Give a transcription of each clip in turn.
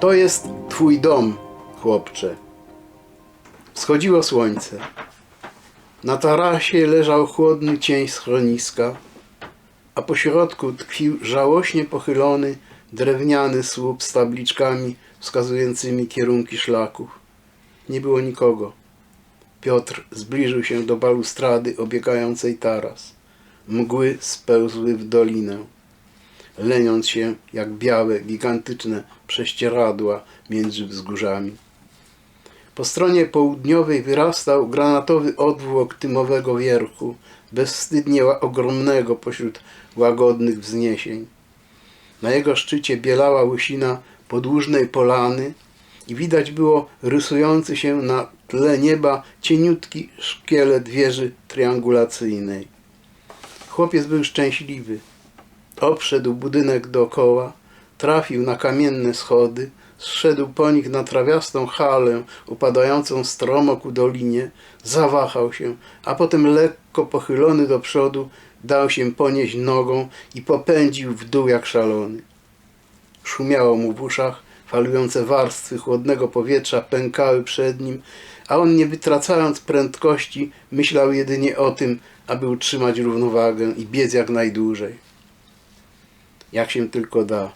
To jest twój dom, chłopcze. Wschodziło słońce. Na tarasie leżał chłodny cień schroniska, a po środku tkwił żałośnie pochylony drewniany słup z tabliczkami wskazującymi kierunki szlaków. Nie było nikogo. Piotr zbliżył się do balustrady obiegającej taras. Mgły spełzły w dolinę, leniąc się jak białe, gigantyczne prześcieradła między wzgórzami. Po stronie południowej wyrastał granatowy odwłok tymowego wierchu, bezwstydnie ogromnego pośród łagodnych wzniesień. Na jego szczycie bielała łysina podłużnej polany i widać było rysujący się na tle nieba cieniutki szkielet wieży triangulacyjnej. Chłopiec był szczęśliwy. Obszedł budynek dookoła, trafił na kamienne schody, zszedł po nich na trawiastą halę upadającą stromo ku dolinie, zawahał się, a potem lekko pochylony do przodu dał się ponieść nogą i popędził w dół jak szalony. Szumiało mu w uszach, falujące warstwy chłodnego powietrza pękały przed nim, a on nie wytracając prędkości myślał jedynie o tym, aby utrzymać równowagę i biec jak najdłużej. Jak się tylko da.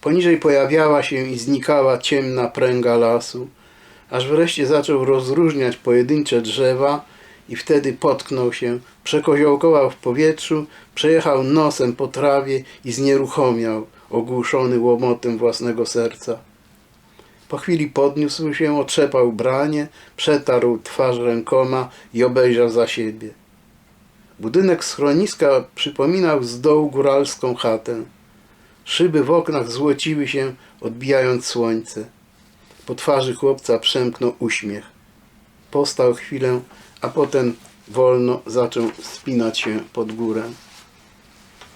Poniżej pojawiała się i znikała ciemna pręga lasu, aż wreszcie zaczął rozróżniać pojedyncze drzewa i wtedy potknął się, przekoziołkował w powietrzu, przejechał nosem po trawie i znieruchomiał, ogłuszony łomotem własnego serca. Po chwili podniósł się, otrzepał branie, przetarł twarz rękoma i obejrzał za siebie. Budynek schroniska przypominał z dołu góralską chatę. Szyby w oknach złociły się, odbijając słońce. Po twarzy chłopca przemknął uśmiech. Postał chwilę, a potem wolno zaczął spinać się pod górę.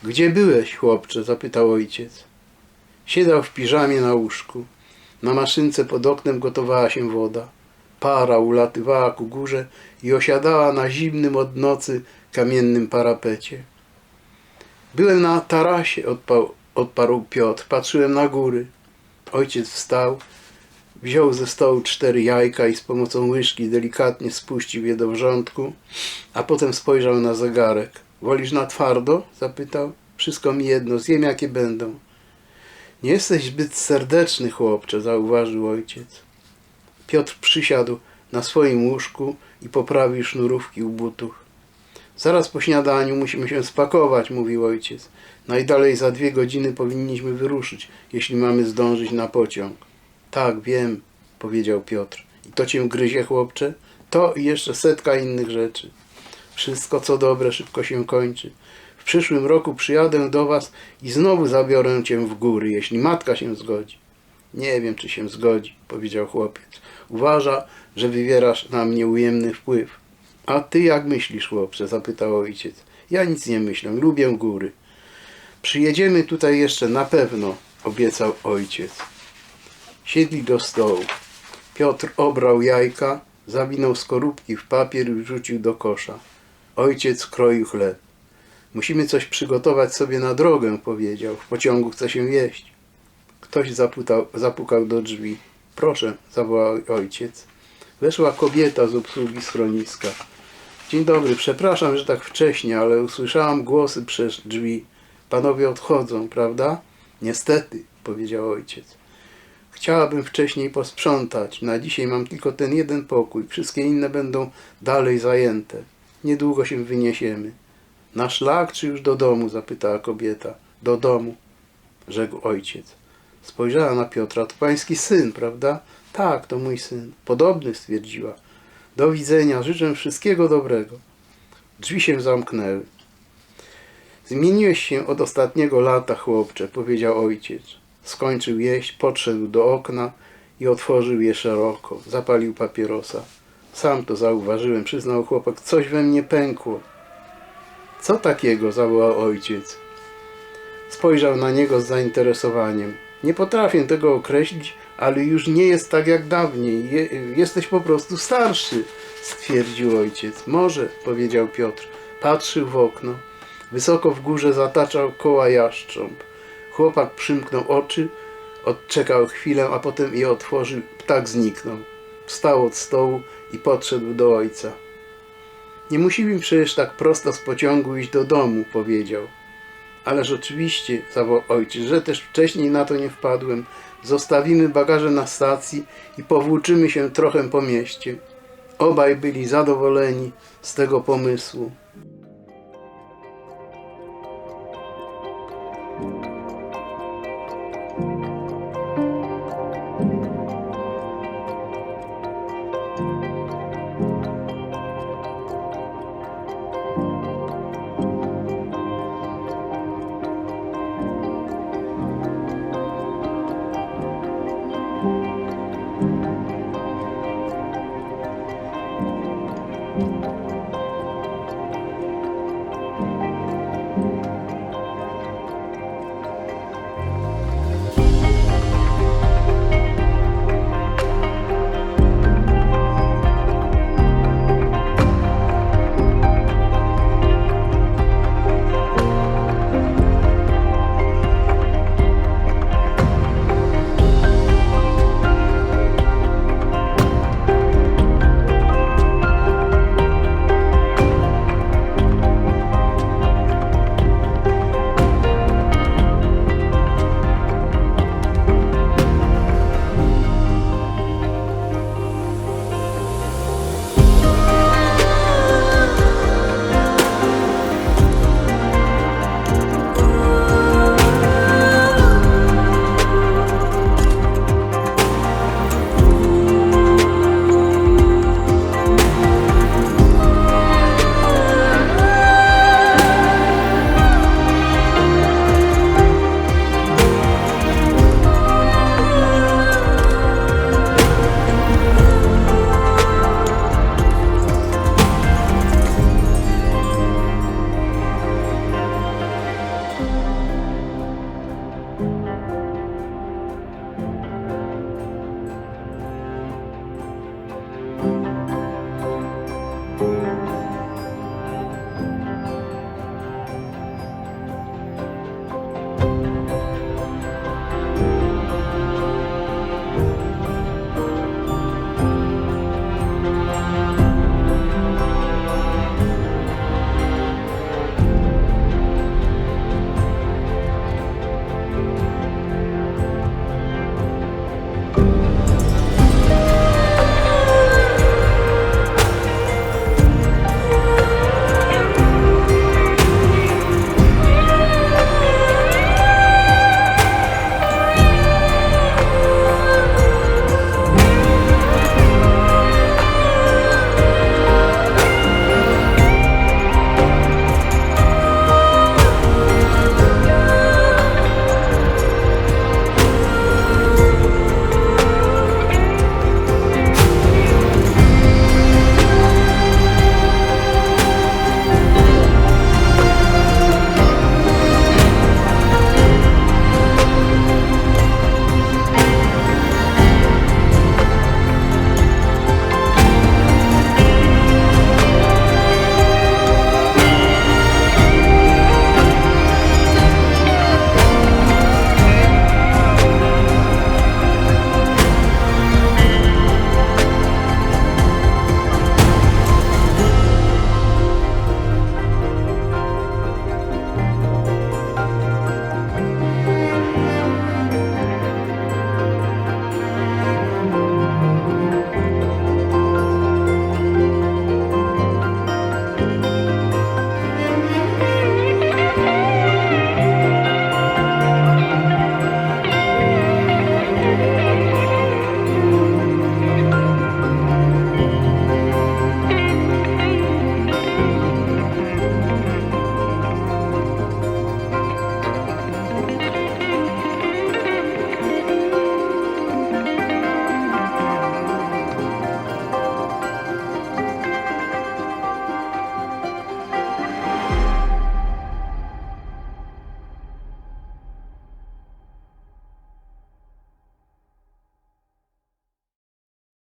Gdzie byłeś, chłopcze? zapytał ojciec. Siedział w piżamie na łóżku. Na maszynce pod oknem gotowała się woda. Para ulatywała ku górze i osiadała na zimnym od nocy kamiennym parapecie. Byłem na tarasie, odpał, odparł Piotr. Patrzyłem na góry. Ojciec wstał, wziął ze stołu cztery jajka i z pomocą łyżki delikatnie spuścił je do wrzątku, a potem spojrzał na zegarek. Wolisz na twardo? zapytał. Wszystko mi jedno, zjem jakie będą. Nie jesteś zbyt serdeczny, chłopcze, zauważył ojciec. Piotr przysiadł na swoim łóżku i poprawił sznurówki u butów. Zaraz po śniadaniu musimy się spakować, mówił ojciec. Najdalej za dwie godziny powinniśmy wyruszyć, jeśli mamy zdążyć na pociąg. Tak, wiem, powiedział Piotr. I to cię gryzie, chłopcze? To i jeszcze setka innych rzeczy. Wszystko, co dobre, szybko się kończy. W przyszłym roku przyjadę do was i znowu zabiorę cię w góry, jeśli matka się zgodzi. Nie wiem, czy się zgodzi, powiedział chłopiec. Uważa, że wywierasz na mnie ujemny wpływ. A ty jak myślisz, chłopcze? zapytał ojciec. Ja nic nie myślę, lubię góry. Przyjedziemy tutaj jeszcze na pewno, obiecał ojciec. Siedli do stołu. Piotr obrał jajka, zawinął skorupki w papier i wrzucił do kosza. Ojciec kroił chleb. Musimy coś przygotować sobie na drogę, powiedział. W pociągu chce się jeść. Ktoś zapukał do drzwi. Proszę, zawołał ojciec. Weszła kobieta z obsługi schroniska. Dzień dobry, przepraszam, że tak wcześnie, ale usłyszałam głosy przez drzwi. Panowie odchodzą, prawda? Niestety, powiedział ojciec. Chciałabym wcześniej posprzątać. Na dzisiaj mam tylko ten jeden pokój. Wszystkie inne będą dalej zajęte. Niedługo się wyniesiemy. Na szlak czy już do domu? zapytała kobieta. Do domu, rzekł ojciec. Spojrzała na Piotra. To pański syn, prawda? Tak, to mój syn. Podobny, stwierdziła. Do widzenia. Życzę wszystkiego dobrego. Drzwi się zamknęły. Zmieniłeś się od ostatniego lata, chłopcze, powiedział ojciec. Skończył jeść, podszedł do okna i otworzył je szeroko. Zapalił papierosa. Sam to zauważyłem, przyznał chłopak. Coś we mnie pękło. Co takiego? zawołał ojciec. Spojrzał na niego z zainteresowaniem. Nie potrafię tego określić, ale już nie jest tak jak dawniej. Je, jesteś po prostu starszy, stwierdził ojciec. Może, powiedział Piotr. Patrzył w okno. Wysoko w górze zataczał koła jaszcząb. Chłopak przymknął oczy, Odczekał chwilę, a potem je otworzył. Ptak zniknął. Wstał od stołu i podszedł do ojca. Nie musimy przecież tak prosto z pociągu iść do domu, powiedział. Ależ oczywiście, zawołał ojciec, że też wcześniej na to nie wpadłem. Zostawimy bagaże na stacji i powłóczymy się trochę po mieście. Obaj byli zadowoleni z tego pomysłu.